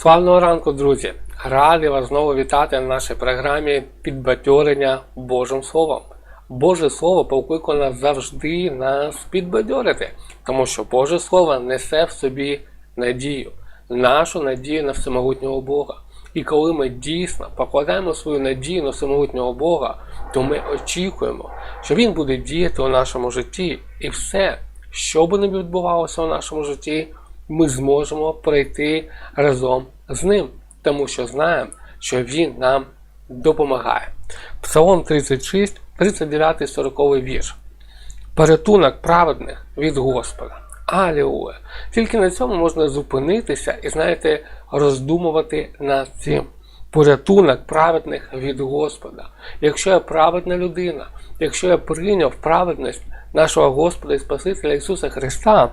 Славного ранку, друзі! Радий вас знову вітати на нашій програмі підбадьорення Божим Словом. Боже Слово покликало нас завжди нас підбадьорити, тому що Боже Слово несе в собі надію, нашу надію на всемогутнього Бога. І коли ми дійсно покладаємо свою надію на всемогутнього Бога, то ми очікуємо, що Він буде діяти у нашому житті, і все, що би не відбувалося у нашому житті, ми зможемо пройти разом з ним, тому що знаємо, що Він нам допомагає. Псалом 36, 39, 40 вірш. Порятунок праведних від Господа. Алілуя! Тільки на цьому можна зупинитися і, знаєте, роздумувати над цим. Порятунок праведних від Господа. Якщо я праведна людина, якщо я прийняв праведність нашого Господа і Спасителя Ісуса Христа,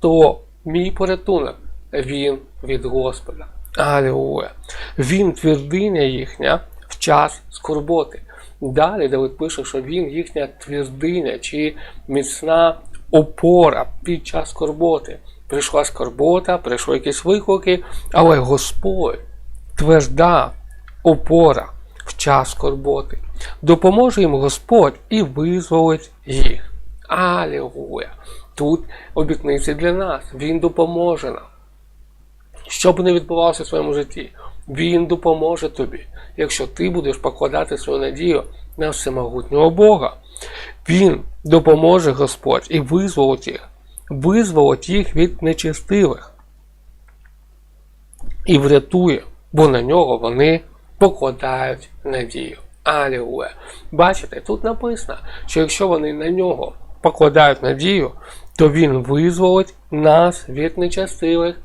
то мій порятунок він від Господа. Алілуя! Він твердиня їхня в час скорботи. Далі Давид пише, що він їхня твердиня чи міцна опора під час скорботи. Прийшла скорбота, прийшли якісь виклики, але Господь тверда опора в час скорботи. Допоможе їм Господь і визволить їх. Алілуя! Тут обітниці для нас. Він допоможе нам. Що б не відбувалося в своєму житті, Він допоможе тобі, якщо ти будеш покладати свою надію на всемогутнього Бога. Він допоможе Господь і визволить їх, визволить їх від нечестивих і врятує, бо на нього вони покладають надію. Алілуя. Бачите, тут написано, що якщо вони на нього покладають надію, то Він визволить нас від нечестивих.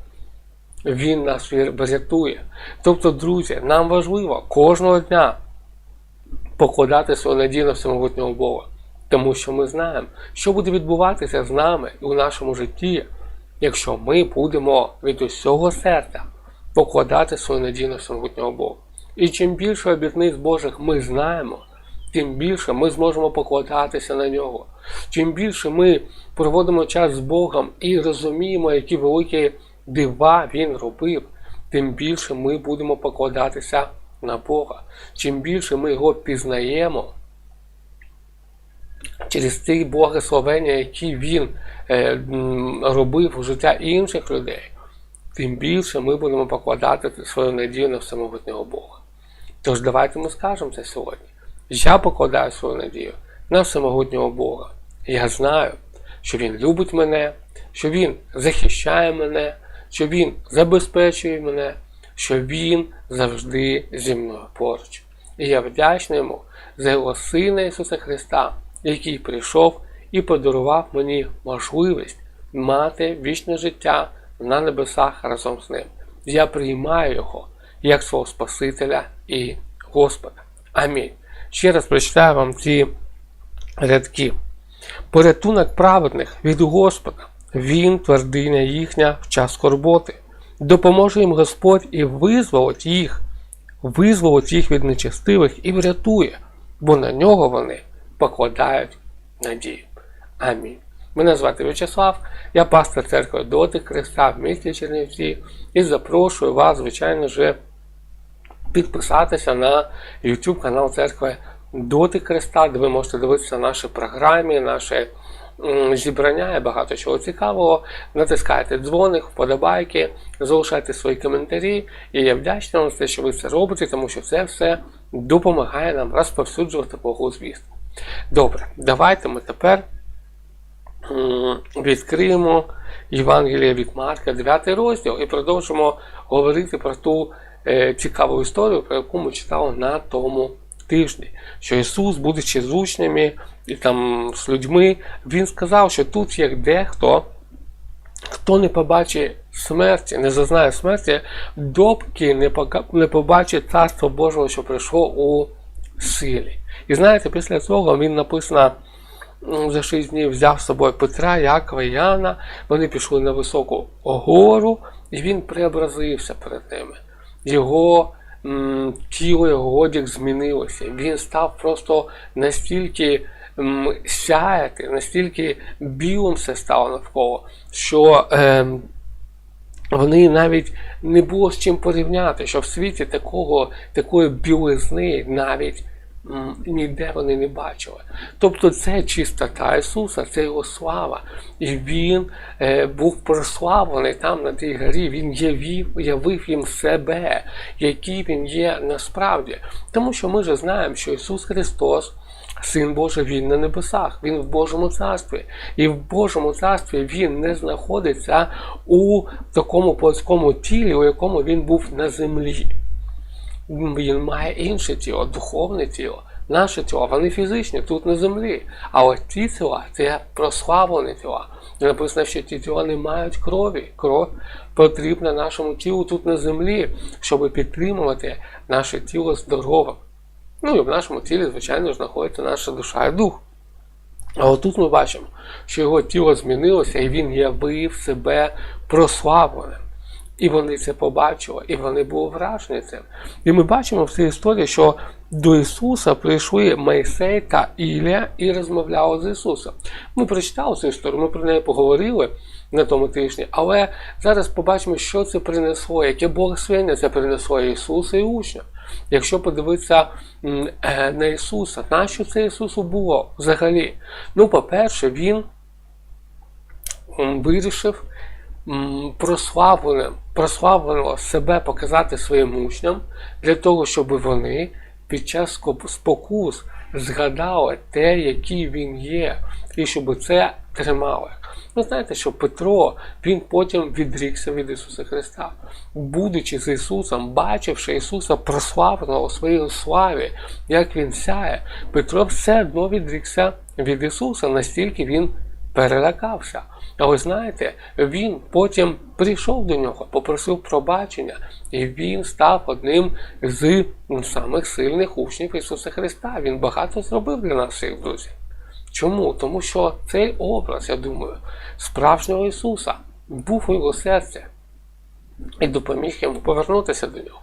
Він нас врятує. Тобто, друзі, нам важливо кожного дня покладати свою надію на всемогутнього Бога. Тому що ми знаємо, що буде відбуватися з нами і у нашому житті, якщо ми будемо від усього серця покладати свою надію на всемогутнього Бога. І чим більше обітниць Божих ми знаємо, тим більше ми зможемо покладатися на нього. Чим більше ми проводимо час з Богом і розуміємо, які великі дива Він робив, тим більше ми будемо покладатися на Бога. Чим більше ми його пізнаємо через ті благословення, які Він е, робив у життя інших людей, тим більше ми будемо покладати свою надію на всемогутнього Бога. Тож давайте ми скажемо це сьогодні. Я покладаю свою надію на всемогутнього Бога. Я знаю, що Він любить мене, що Він захищає мене, що Він забезпечує мене, що Він завжди зі мною поруч. І я вдячний йому за його Сина Ісуса Христа, який прийшов і подарував мені можливість мати вічне життя на небесах разом з ним. Я приймаю його як свого Спасителя і Господа. Амінь. Ще раз прочитаю вам ці рядки. Порятунок праведних від Господа, Він твердиня їхня в час скорботи. Допоможе їм Господь і визволить їх, визволить їх від нечестивих і врятує, бо на нього вони покладають надію. Амінь. Мене звати В'ячеслав, я пастор церкви Доти Христа в місті Чернівці і запрошую вас, звичайно ж, підписатися на YouTube канал церкви Доти Христа, де ви можете дивитися наші програми, наші зібрання і багато чого цікавого. Натискайте дзвоник, вподобайки, залишайте свої коментарі. І я вдячний вам за те, що ви це робите, тому що це все допомагає нам розповсюджувати Богу звістку. Добре, давайте ми тепер відкриємо Євангеліє від Марка, 9 розділ, і продовжимо говорити про ту цікаву історію, про яку ми читали на тому тижні. Що Ісус, будучи з учнями і там з людьми, Він сказав, що тут є дехто, хто не побачить смерті, не зазнає смерті, допоки не побачить Царство Божого, що прийшло у силі. І знаєте, після цього він написано. За шість днів взяв з собою Петра, Якова Яна, вони пішли на високу гору, і він преобразився перед ними. Його м, тіло, його одяг змінилося. Він став просто настільки м, сяяти, настільки білим все стало навколо, що е, вони навіть не було з чим порівняти, що в світі такого, такої білизни навіть ніде вони не бачили. Тобто це чистота Ісуса, це Його слава. І Він е, був прославлений там на тій горі, Він явив, явив їм себе, який Він є насправді. Тому що ми же знаємо, що Ісус Христос. Син Божий, він на небесах, він в Божому царстві. І в Божому царстві він не знаходиться у такому плотському тілі, у якому він був на землі. Він має інше тіло, духовне тіло. Наше тіло, вони фізичні, тут на землі. А от ті тіла це прославлені тіла. Написано, що ті тіла не мають крові. Кров потрібна нашому тілу тут на землі, щоб підтримувати наше тіло здоровим. Ну і в нашому тілі, звичайно, знаходиться наша душа і дух. А отут ми бачимо, що його тіло змінилося, і він явив себе прославленим. І вони це побачили, і вони були вражені цим. І ми бачимо в цій історії, що до Ісуса прийшли Мойсей та Ілля і розмовляли з Ісусом. Ми прочитали цю історію, ми про неї поговорили на тому тижні, але зараз побачимо, що це принесло, яке благословення це принесло Ісусу і учням. Якщо подивитися е, на Ісуса, на що це Ісусу було взагалі? Ну, по-перше, Він вирішив м, прославленим, прославленого себе показати своїм учням для того, щоб вони під час спокус згадали те, який він є, і щоб це тримали. Ви знаєте, що Петро він потім відрікся від Ісуса Христа, будучи з Ісусом, бачивши Ісуса прославленого у своїй славі, як Він сяє, Петро все одно відрікся від Ісуса, настільки він перелякався. Але знаєте, він потім прийшов до нього, попросив пробачення, і він став одним з самих сильних учнів Ісуса Христа. Він багато зробив для нас всіх друзів. Чому? Тому що цей образ, я думаю, справжнього Ісуса був у його серці і допоміг йому повернутися до нього.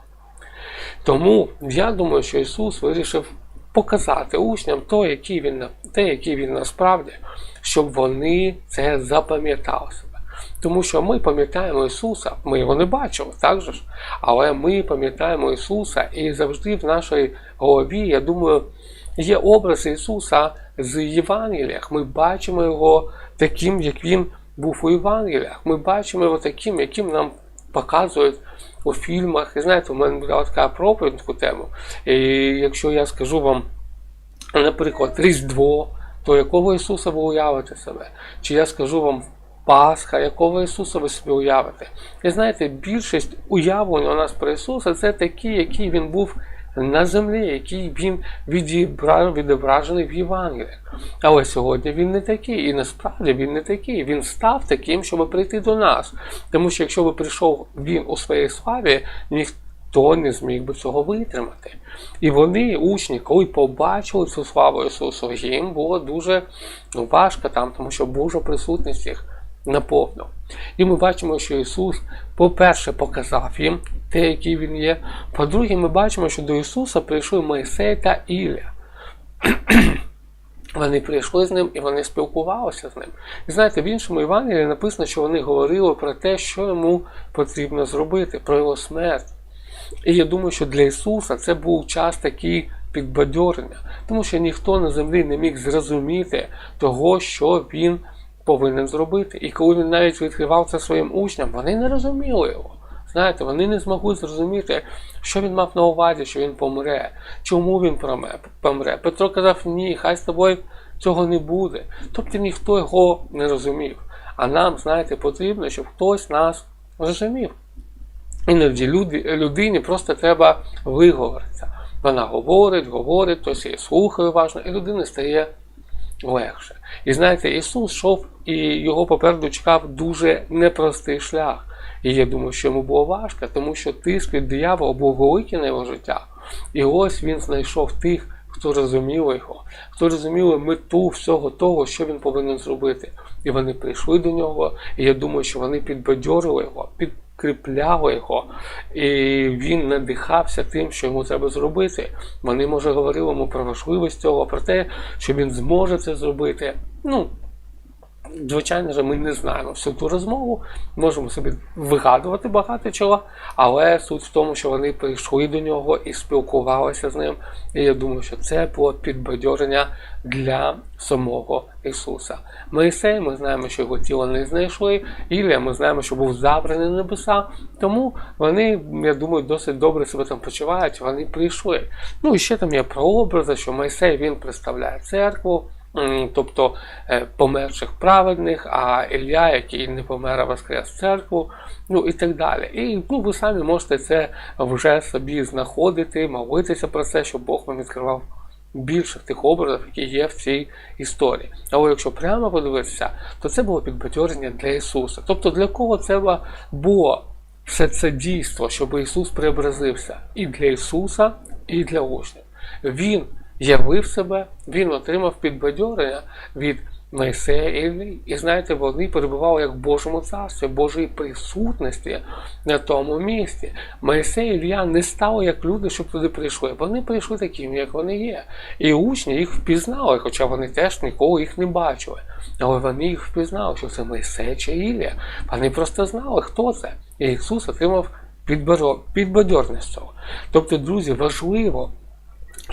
Тому я думаю, що Ісус вирішив показати учням то, який він, те, який він насправді, щоб вони це запам'ятали себе. Тому що ми пам'ятаємо Ісуса, ми його не бачили, так же ж? Але ми пам'ятаємо Ісуса, і завжди в нашій голові, я думаю, є образ Ісуса з Євангеліях. Ми бачимо його таким, як він був у Євангеліях. Ми бачимо його таким, яким нам показують у фільмах. І знаєте, у мене була така проповідь на таку тему. І якщо я скажу вам, наприклад, Різдво, то якого Ісуса ви уявите себе? Чи я скажу вам Пасха, якого Ісуса ви собі уявите? І знаєте, більшість уявлень у нас про Ісуса це такі, які Він був на землі, який він відібра- відображений в Євангеліях. Але сьогодні він не такий, і насправді він не такий. Він став таким, щоб прийти до нас. Тому що якщо би прийшов він у своїй славі, ніхто не зміг би цього витримати. І вони, учні, коли побачили цю славу Ісусу, їм було дуже ну, важко там, тому що Божа присутність їх наповнив. І ми бачимо, що Ісус, по-перше, показав їм те, який Він є. По-друге, ми бачимо, що до Ісуса прийшли Мойсей та Ілля. Вони прийшли з ним і вони спілкувалися з ним. І знаєте, в іншому Євангелії написано, що вони говорили про те, що йому потрібно зробити, про його смерть. І я думаю, що для Ісуса це був час такий підбадьорення, тому що ніхто на землі не міг зрозуміти того, що він повинен зробити. І коли він навіть відкривав це своїм учням, вони не розуміли його. Знаєте, вони не змогли зрозуміти, що він мав на увазі, що він помре, чому він помре. Петро казав, ні, хай з тобою цього не буде. Тобто ніхто його не розумів. А нам, знаєте, потрібно, щоб хтось нас розумів. Іноді люди, людині просто треба виговоритися. Вона говорить, говорить, хтось її слухає уважно, і людині стає легше. І знаєте, Ісус йшов і його попереду чекав дуже непростий шлях. І я думаю, що йому було важко, тому що тиск від диявола був великий на його життя. І ось він знайшов тих, хто розумів його, хто розумів мету всього того, що він повинен зробити. І вони прийшли до нього, і я думаю, що вони підбадьорили його, підкріпляли його, і він надихався тим, що йому треба зробити. Вони, може, говорили йому про важливість цього, про те, що він зможе це зробити. Ну, Звичайно ж, ми не знаємо всю ту розмову, можемо собі вигадувати багато чого, але суть в тому, що вони прийшли до нього і спілкувалися з ним. І я думаю, що це було підбадьорення для самого Ісуса. Моїсей, ми знаємо, що його тіло не знайшли. Ілія, ми знаємо, що був забраний небеса. Тому вони, я думаю, досить добре себе там почувають. Вони прийшли. Ну і ще там є прообрази, що Моїсей він представляє церкву. Тобто е, померших праведних, а Ілля, який не помер, а воскрес церкву, ну і так далі. І ну, ви самі можете це вже собі знаходити, молитися про це, щоб Бог вам відкривав більше тих образів, які є в цій історії. Але якщо прямо подивитися, то це було підбадьорення для Ісуса. Тобто для кого це було все це дійство, щоб Ісус преобразився і для Ісуса, і для учнів. Він явив себе, він отримав підбадьорення від Мойсея і Іллі. І знаєте, вони перебували як в Божому царстві, Божої присутності на тому місці. Мойсей і Ілля не стали як люди, щоб туди прийшли. Вони прийшли такими, як вони є. І учні їх впізнали, хоча вони теж ніколи їх не бачили. Але вони їх впізнали, що це Мойсей чи Ілля. Вони просто знали, хто це. І Ісус отримав підбадьор- підбадьорність цього. Тобто, друзі, важливо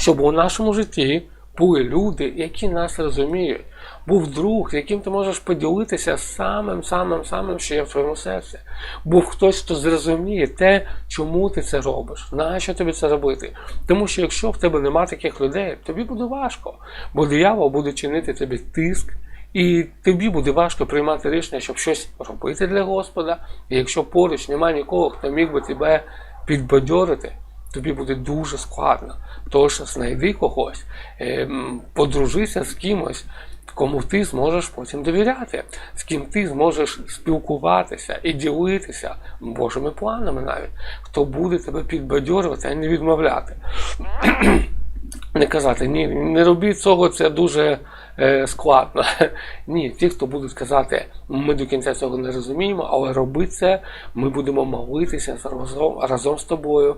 щоб у нашому житті були люди, які нас розуміють. Був друг, яким ти можеш поділитися самим, самим, самим, що є в твоєму серці. Був хтось, хто зрозуміє те, чому ти це робиш, нащо тобі це робити. Тому що якщо в тебе нема таких людей, тобі буде важко, бо диявол буде чинити тобі тиск. І тобі буде важко приймати рішення, щоб щось робити для Господа. І якщо поруч немає нікого, хто міг би тебе підбадьорити, тобі буде дуже складно. Тож знайди когось, ем, подружися з кимось, кому ти зможеш потім довіряти, з ким ти зможеш спілкуватися і ділитися Божими планами навіть, хто буде тебе підбадьорювати, а не відмовляти. Не казати, ні, не робіть цього, це дуже е, складно. Ні, ті, хто будуть казати, ми до кінця цього не розуміємо, але роби це, ми будемо молитися разом, разом з тобою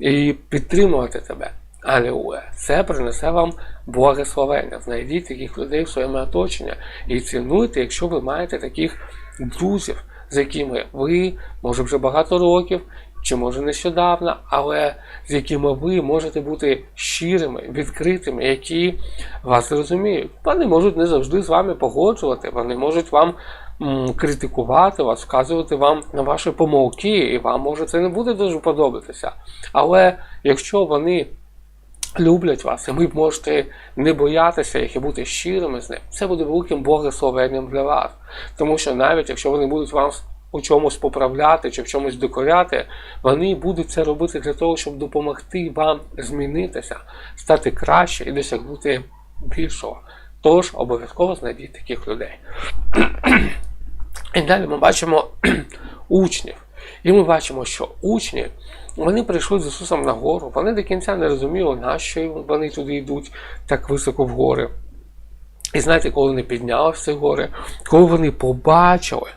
і підтримувати тебе. Алілуя. Це принесе вам благословення. Знайдіть таких людей в своєму оточенні і цінуйте, якщо ви маєте таких друзів, з якими ви, може, вже багато років, чи може нещодавно, але з якими ви можете бути щирими, відкритими, які вас розуміють. Вони можуть не завжди з вами погоджувати, вони можуть вам критикувати вас, вказувати вам на ваші помилки, і вам може це не буде дуже подобатися. Але якщо вони люблять вас, і ви можете не боятися їх і бути щирими з ним, це буде великим благословенням для вас. Тому що навіть якщо вони будуть вам у чомусь поправляти чи в чомусь докоряти, вони будуть це робити для того, щоб допомогти вам змінитися, стати краще і досягнути більшого. Тож обов'язково знайдіть таких людей. І далі ми бачимо учнів. І ми бачимо, що учні вони прийшли з Ісусом на гору, вони до кінця не розуміли, нащо вони туди йдуть так високо в гори. І знаєте, коли вони піднялися в гори, коли вони побачили,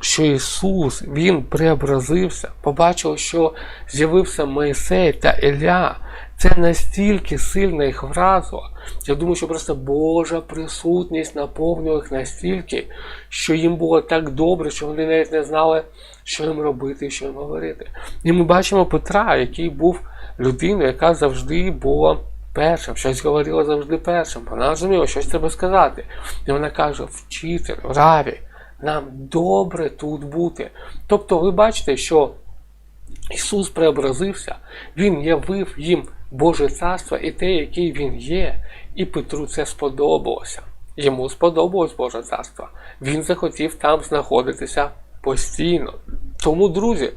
що Ісус Він преобразився, побачили, що з'явився Моїсей та Ілля, це настільки сильно їх вразило. Я думаю, що просто Божа присутність наповнювала їх настільки, що їм було так добре, що вони навіть не знали, що їм робити що їм говорити. І ми бачимо Петра, який був людиною, яка завжди була першим, щось говорила завжди першим. Вона розуміла, щось треба сказати. І вона каже: вчитель, раві, нам добре тут бути. Тобто, ви бачите, що Ісус преобразився, Він явив їм Боже царство і те, який Він є, і Петру це сподобалося. Йому сподобалось Боже царство. Він захотів там знаходитися постійно. Тому, друзі,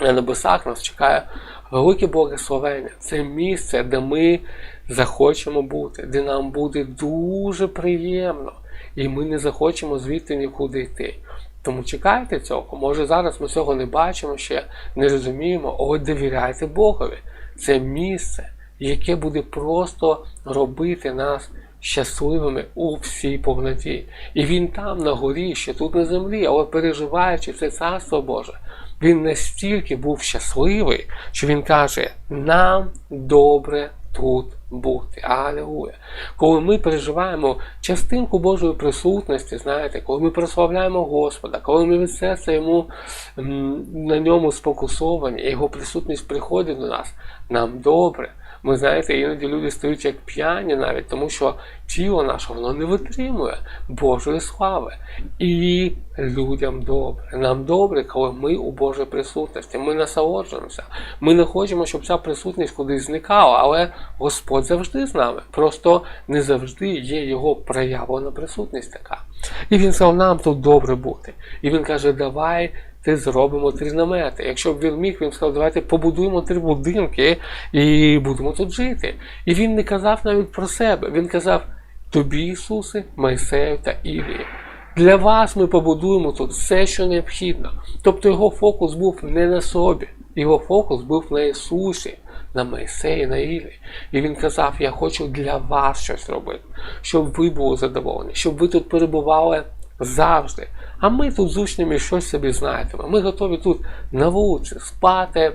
на небесах нас чекає велике благословення. Це місце, де ми захочемо бути, де нам буде дуже приємно, і ми не захочемо звідти нікуди йти. Тому чекайте цього. Може зараз ми цього не бачимо ще, не розуміємо, але довіряйте Богові. Це місце, яке буде просто робити нас щасливими у всій повноті. І він там на горі, ще тут на землі, але переживаючи це царство Боже, він настільки був щасливий, що він каже: нам добре тут бути. Алілуя. Коли ми переживаємо частинку Божої присутності, знаєте, коли ми прославляємо Господа, коли ми від серця йому на ньому спокусовані, його присутність приходить до нас, нам добре. Ми знаєте, іноді люди стають як п'яні навіть, тому що тіло наше воно не витримує Божої слави. І людям добре. Нам добре, коли ми у Божій присутності. Ми насолоджуємося. Ми не хочемо, щоб ця присутність кудись зникала, але Господь завжди з нами. Просто не завжди є його проявлена присутність така. І він сказав, нам тут добре бути. І він каже, давай ти зробимо три намети. Якщо б він міг, він сказав, давайте побудуємо три будинки і будемо тут жити. І він не казав навіть про себе. Він казав тобі, Ісусе, Майсею та Ілії. Для вас ми побудуємо тут все, що необхідно. Тобто його фокус був не на собі, його фокус був на Ісусі, на Майсеї, на Ілі. І він казав: Я хочу для вас щось робити, щоб ви були задоволені, щоб ви тут перебували завжди. А ми тут з учнями щось собі знаєтемо. Ми готові тут на вулиці спати,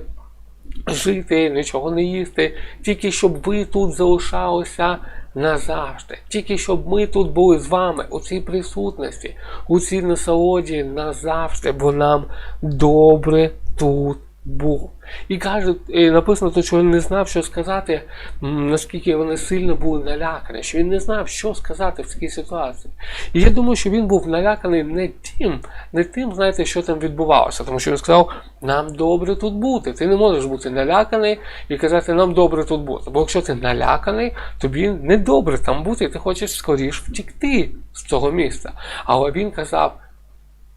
жити, нічого не їсти, тільки щоб ви тут залишалися назавжди. Тільки щоб ми тут були з вами у цій присутності, у цій насолоді назавжди, бо нам добре тут був. І каже, написано, що він не знав, що сказати, наскільки вони сильно були налякані, що він не знав, що сказати в такій ситуації. І я думаю, що він був наляканий не тим, не тим, знаєте, що там відбувалося, тому що він сказав, нам добре тут бути. Ти не можеш бути наляканий і казати, нам добре тут бути. Бо якщо ти наляканий, тобі не добре там бути, і ти хочеш скоріш втікти з цього місця. Але він казав,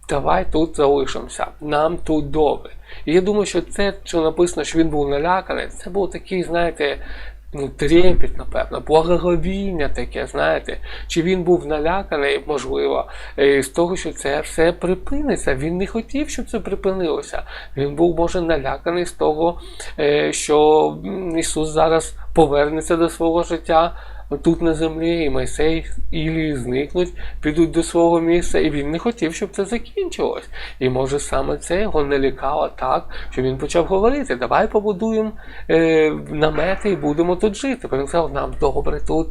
давай тут залишимося, нам тут добре. І я думаю, що це, що написано, що він був наляканий, це був такий, знаєте, ну, трепет, напевно, благоговіння таке, знаєте. Чи він був наляканий, можливо, з того, що це все припиниться. Він не хотів, щоб це припинилося. Він був, може, наляканий з того, е, що Ісус зараз повернеться до свого життя тут на землі, і Майсей Ілії зникнуть, підуть до свого місця, і він не хотів, щоб це закінчилось. І може саме це його не лікало так, що він почав говорити: давай побудуємо е, намети і будемо тут жити. Бо він сказав, нам добре тут.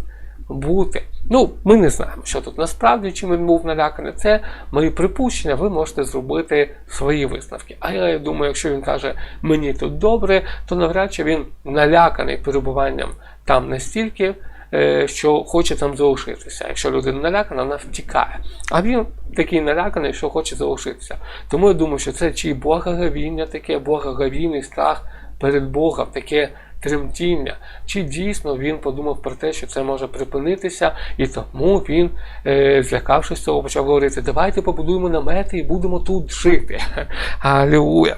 Бути. Ну, ми не знаємо, що тут насправді чим він був наляканий. Це мої припущення, ви можете зробити свої висновки. А я думаю, якщо він каже, мені тут добре, то навряд чи він наляканий перебуванням там настільки, що хоче там залишитися. Якщо людина налякана, вона втікає. А він такий наляканий, що хоче залишитися. Тому я думаю, що це чи благоговіння таке, благоговійний страх перед Богом, таке тремтіння, чи дійсно він подумав про те, що це може припинитися, і тому він, е, злякавшись цього, почав говорити: давайте побудуємо намети і будемо тут жити. Алілуя!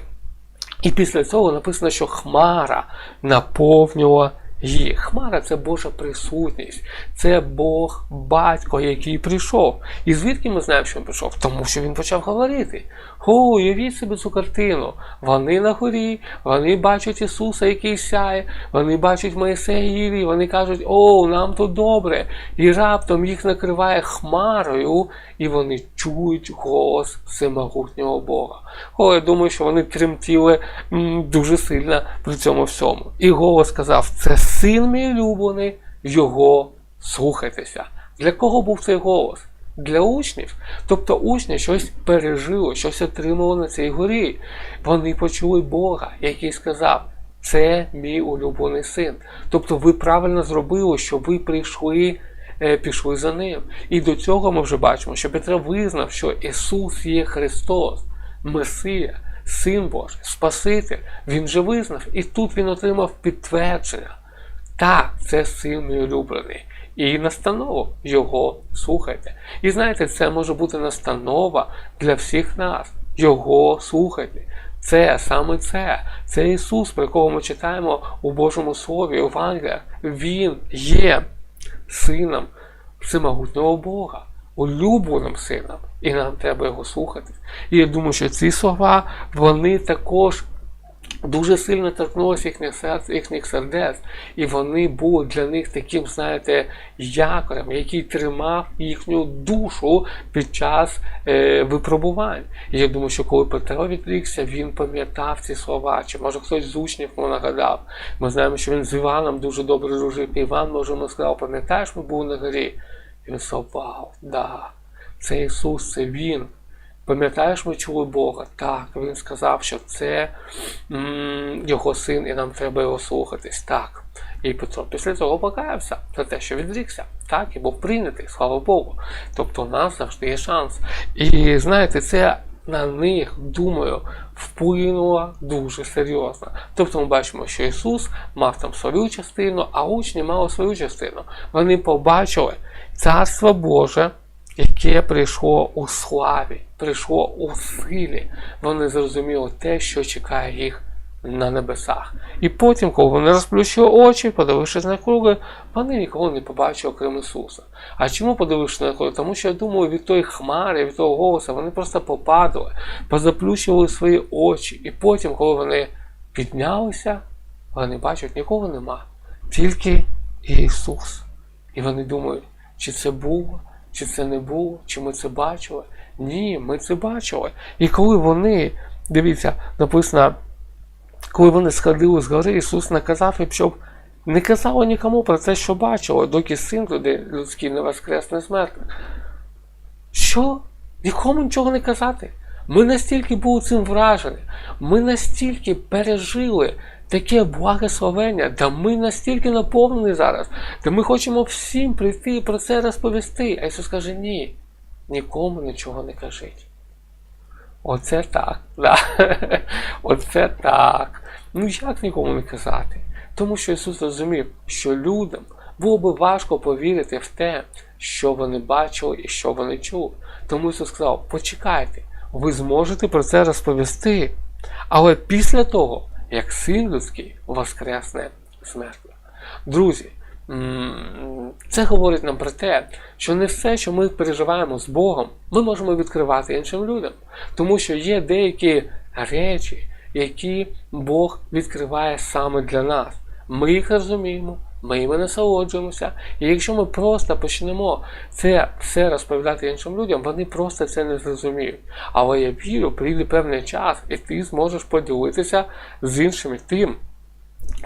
І після цього написано, що Хмара наповнювала є. Хмара це Божа присутність, це Бог батько, який прийшов. І звідки ми знаємо, що він прийшов? Тому що він почав говорити. О, уявіть собі цю картину. Вони на горі, вони бачать Ісуса, який сяє, вони бачать Моїсея вони кажуть, о, нам тут добре. І раптом їх накриває хмарою, і вони чують голос всемогутнього Бога. О, я думаю, що вони тремтіли дуже сильно при цьому всьому. І голос сказав: це син мій улюблений, його слухайтеся. Для кого був цей голос? Для учнів. Тобто учні щось пережили, щось отримали на цій горі. Вони почули Бога, який сказав, це мій улюблений син. Тобто ви правильно зробили, що ви прийшли, е, пішли за ним. І до цього ми вже бачимо, що Петро визнав, що Ісус є Христос, Месія, Син Божий, Спаситель. Він же визнав. І тут він отримав підтвердження. Так, це син мій улюблений. І настанову його слухайте. І знаєте, це може бути настанова для всіх нас. Його слухайте. Це саме це. Це Ісус, про якого ми читаємо у Божому Слові, Евангеліях. Він є сином всемогутнього Бога, улюбленим сином. І нам треба його слухати. І я думаю, що ці слова, вони також дуже сильно торкнулося їхніх серць, їхніх сердець, і вони були для них таким, знаєте, якорем, який тримав їхню душу під час е, випробувань. І я думаю, що коли Петро відрікся, він пам'ятав ці слова. Чи може хтось з учнів йому нагадав? Ми знаємо, що він з Іваном дуже добре дружив. Іван, може, йому сказав, пам'ятаєш, ми були на горі? І він сказав, вау, да, це Ісус, це Він. Пам'ятаєш, ми чули Бога? Так, він сказав, що це м, його син, і нам треба його слухатись. Так. І Петро після цього покаявся за те, що відрікся. Так, і був прийнятий, слава Богу. Тобто у нас завжди є шанс. І знаєте, це на них, думаю, вплинуло дуже серйозно. Тобто ми бачимо, що Ісус мав там свою частину, а учні мали свою частину. Вони побачили Царство Боже яке прийшло у славі, прийшло у силі. Вони зрозуміли те, що чекає їх на небесах. І потім, коли вони розплющили очі, подивившись на круги, вони ніколи не побачили крім Ісуса. А чому подивившись на круги? Тому що я думаю, від тої хмари, від того голосу вони просто попадали, позаплющували свої очі. І потім, коли вони піднялися, вони бачать, нікого нема. Тільки Ісус. І вони думають, чи це було чи це не було, чи ми це бачили? Ні, ми це бачили. І коли вони, дивіться, написано, коли вони сходили з гори, Ісус наказав їм, щоб не казали нікому про це, що бачили, доки син туди людський не воскресне смертних. Що? Нікому нічого не казати. Ми настільки були цим вражені, ми настільки пережили таке благословення, да ми настільки наповнені зараз, де ми хочемо всім прийти і про це розповісти. А Ісус каже, ні, нікому нічого не кажіть. Оце так. Да. Оце так. Ну як нікому не казати? Тому що Ісус розумів, що людям було би важко повірити в те, що вони бачили і що вони чули. Тому Ісус сказав: почекайте, ви зможете про це розповісти. Але після того, як син людський воскресне смертно. Друзі, це говорить нам про те, що не все, що ми переживаємо з Богом, ми можемо відкривати іншим людям. Тому що є деякі речі, які Бог відкриває саме для нас. Ми їх розуміємо, ми їми насолоджуємося. І якщо ми просто почнемо це все розповідати іншим людям, вони просто це не зрозуміють. Але я вірю, прийде певний час, і ти зможеш поділитися з іншими тим,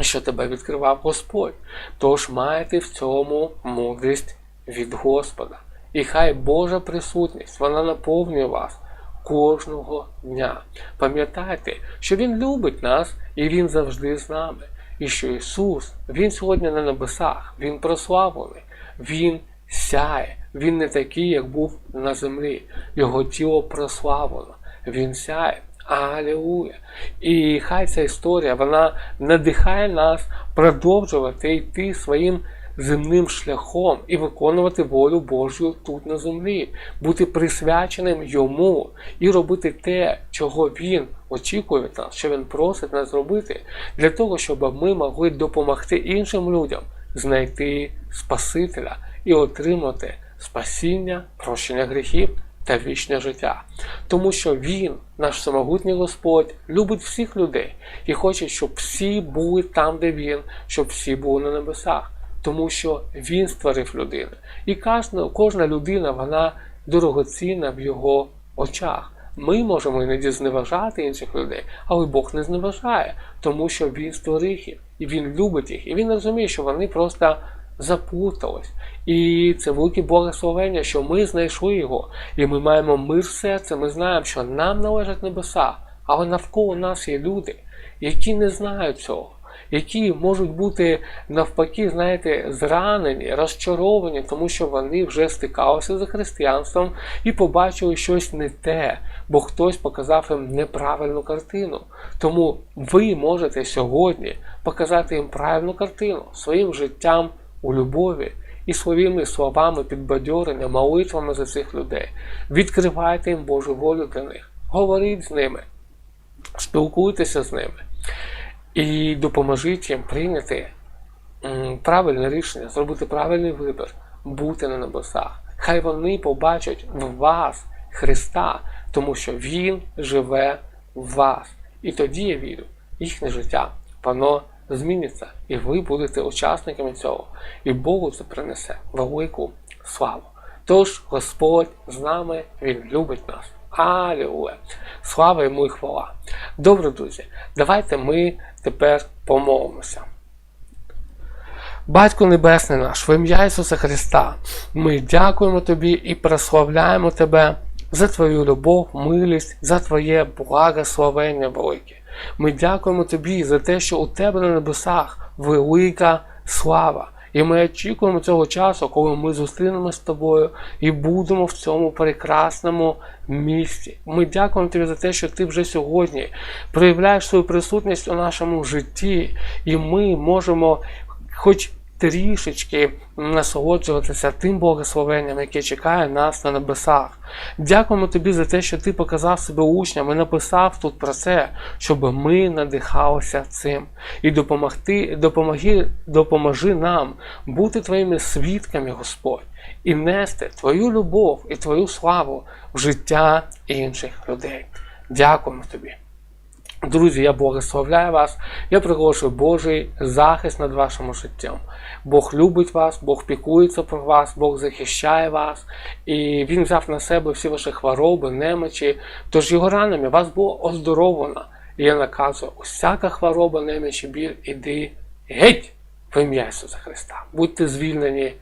що тебе відкривав Господь. Тож маєте в цьому мудрість від Господа. І хай Божа присутність, вона наповнює вас кожного дня. Пам'ятайте, що Він любить нас і Він завжди з нами і що Ісус, Він сьогодні на небесах, Він прославлений, Він сяє, Він не такий, як був на землі. Його тіло прославлено, Він сяє. Алілуя! І хай ця історія вона надихає нас продовжувати йти своїм земним шляхом і виконувати волю Божу тут на землі, бути присвяченим йому і робити те, чого він очікує від нас, що він просить нас зробити, для того, щоб ми могли допомогти іншим людям знайти Спасителя і отримати спасіння, прощення гріхів. Та вічне життя. Тому що Він, наш самогутній Господь, любить всіх людей і хоче, щоб всі були там, де Він, щоб всі були на небесах тому що він створив людину. І кожна, кожна людина вона дорогоцінна в його очах. Ми можемо іноді зневажати інших людей, але Бог не зневажає, тому що Він створив їх, і Він любить їх, і Він розуміє, що вони просто заплутались. І це велике благословення, що ми знайшли його, і ми маємо мир в серці, ми знаємо, що нам належать небеса, але навколо нас є люди, які не знають цього які можуть бути навпаки, знаєте, зранені, розчаровані, тому що вони вже стикалися з християнством і побачили щось не те, бо хтось показав їм неправильну картину. Тому ви можете сьогодні показати їм правильну картину своїм життям у любові. І своїми словами підбадьорення, молитвами за цих людей. Відкривайте їм Божу волю для них, говоріть з ними, спілкуйтеся з ними і допоможіть їм прийняти правильне рішення, зробити правильний вибір, бути на небесах. Хай вони побачать в вас Христа, тому що Він живе в вас. І тоді я вірю, їхнє життя, воно зміниться, і ви будете учасниками цього. І Богу це принесе велику славу. Тож Господь з нами, Він любить нас. Алілуя! Слава йому і хвала. Добре, друзі, давайте ми тепер помолимося. Батько Небесний наш, в ім'я Ісуса Христа, ми дякуємо Тобі і прославляємо Тебе за Твою любов, милість, за Твоє благословення велике. Ми дякуємо Тобі за те, що у Тебе на небесах велика слава. І ми очікуємо цього часу, коли ми зустрінемося з тобою і будемо в цьому прекрасному місці. Ми дякуємо тобі за те, що ти вже сьогодні проявляєш свою присутність у нашому житті, і ми можемо, хоч трішечки насолоджуватися тим благословенням, яке чекає нас на небесах. Дякуємо тобі за те, що ти показав себе учням і написав тут про це, щоб ми надихалися цим. І допомогти, допомоги, допоможи нам бути твоїми свідками, Господь, і нести твою любов і твою славу в життя інших людей. Дякуємо тобі. Друзі, я благословляю вас. Я приголошую Божий захист над вашим життям. Бог любить вас, Бог пікується про вас, Бог захищає вас, і Він взяв на себе всі ваші хвороби, немочі. Тож його ранами вас було оздоровлено. І я наказую, усяка хвороба, неміч і біль, іди геть в ім'я Ісуса Христа. Будьте звільнені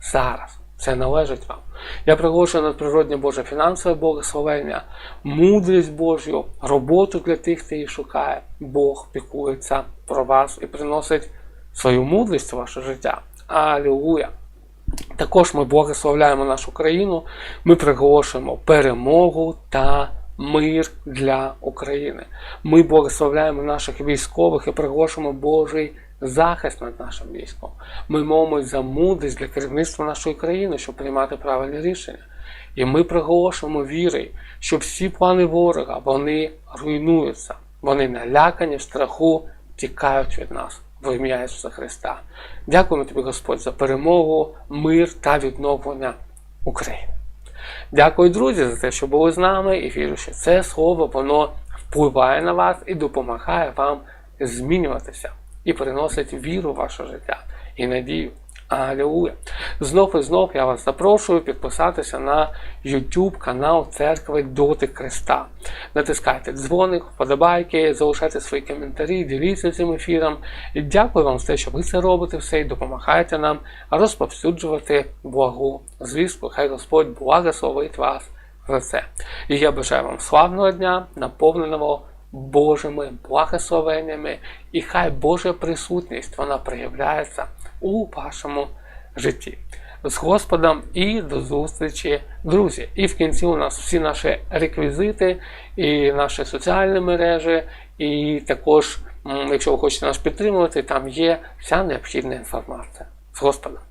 зараз. Це належить вам. Я приголошую надприродне Боже фінансове благословення, мудрість Божю, роботу для тих, хто її шукає. Бог пікується про вас і приносить свою мудрість у ваше життя. Алілуя! Також ми благословляємо нашу країну, ми приголошуємо перемогу та мир для України. Ми благословляємо наших військових і приголошуємо Божий захист над нашим військом. Ми молимось за мудрість для керівництва нашої країни, щоб приймати правильні рішення. І ми приголошуємо віри, що всі плани ворога вони руйнуються, вони налякані в страху тікають від нас в ім'я Ісуса Христа. Дякуємо тобі, Господь, за перемогу, мир та відновлення України. Дякую, друзі, за те, що були з нами, і вірю, що це слово воно впливає на вас і допомагає вам змінюватися і приносить віру в ваше життя і надію. Алілуя! Знов і знов я вас запрошую підписатися на YouTube канал Церкви Дотик Христа. Натискайте дзвоник, вподобайки, залишайте свої коментарі, діліться цим ефіром. І дякую вам за те, що ви це робите все і допомагаєте нам розповсюджувати благу звістку. Хай Господь благословить вас за це. І я бажаю вам славного дня, наповненого Божими благословеннями, і хай Божа присутність вона проявляється у вашому житті. З Господом і до зустрічі, друзі. І в кінці у нас всі наші реквізити, і наші соціальні мережі, і також, якщо ви хочете нас підтримувати, там є вся необхідна інформація. З Господом.